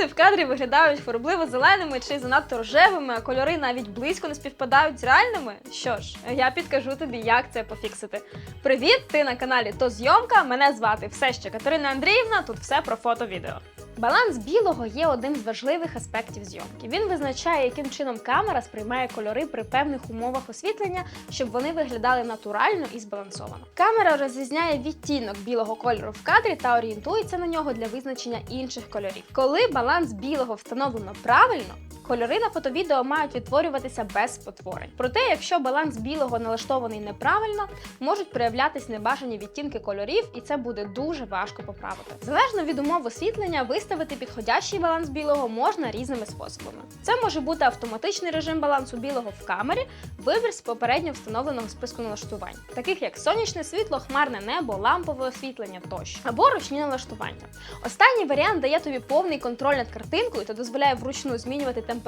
люди в кадрі виглядають хворобливо зеленими чи занадто рожевими, а кольори навіть близько не співпадають з реальними. Що ж, я підкажу тобі, як це пофіксити. Привіт! Ти на каналі То Зйомка. Мене звати все ще Катерина Андріївна. Тут все про фото-відео. Баланс білого є одним з важливих аспектів зйомки. Він визначає, яким чином камера сприймає кольори при певних умовах освітлення, щоб вони виглядали натурально і збалансовано. Камера розрізняє відтінок білого кольору в кадрі та орієнтується на нього для визначення інших кольорів. Коли баланс білого встановлено правильно. Кольори на фотовідео мають відтворюватися без спотворень. Проте, якщо баланс білого налаштований неправильно, можуть проявлятись небажані відтінки кольорів, і це буде дуже важко поправити. Залежно від умов освітлення, виставити підходящий баланс білого можна різними способами. Це може бути автоматичний режим балансу білого в камері, вибір з попередньо встановленого списку налаштувань, таких як сонячне світло, хмарне небо, лампове освітлення тощо, або ручні налаштування. Останній варіант дає тобі повний контроль над картинкою та дозволяє вручну змінювати температуру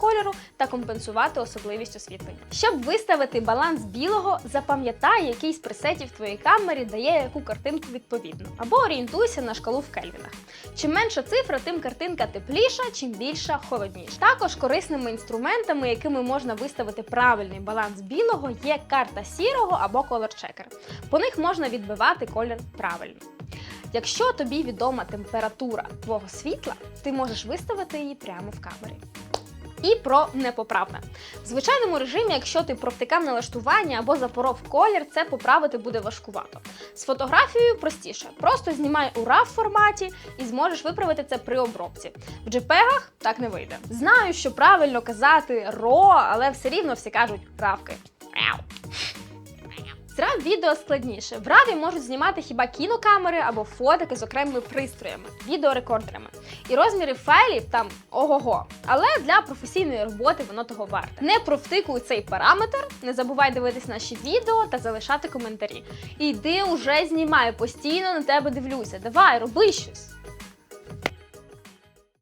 кольору та компенсувати особливість освітлення. Щоб виставити баланс білого, запам'ятай, який з пресетів твоєї камері дає яку картинку відповідно, або орієнтуйся на шкалу в кельвінах. Чим менша цифра, тим картинка тепліша, чим більша холодніша. Також корисними інструментами, якими можна виставити правильний баланс білого, є карта сірого або checker. По них можна відбивати колір правильно. Якщо тобі відома температура твого світла, ти можеш виставити її прямо в камері. І про непоправне. В звичайному режимі, якщо ти провтикав налаштування або запоров колір, це поправити буде важкувато. З фотографією простіше. Просто знімай у RAW форматі і зможеш виправити це при обробці. В JPEG так не вийде. Знаю, що правильно казати RAW, але все рівно всі кажуть правки. Мяу. Відео складніше. В RAW можуть знімати хіба кінокамери або фотики з окремими пристроями, відеорекордерами. І розміри файлів там ого-го. Але для професійної роботи воно того варте. Не провтикуй цей параметр, не забувай дивитись наші відео та залишати коментарі. І йди уже знімай, постійно на тебе дивлюся. Давай, роби щось.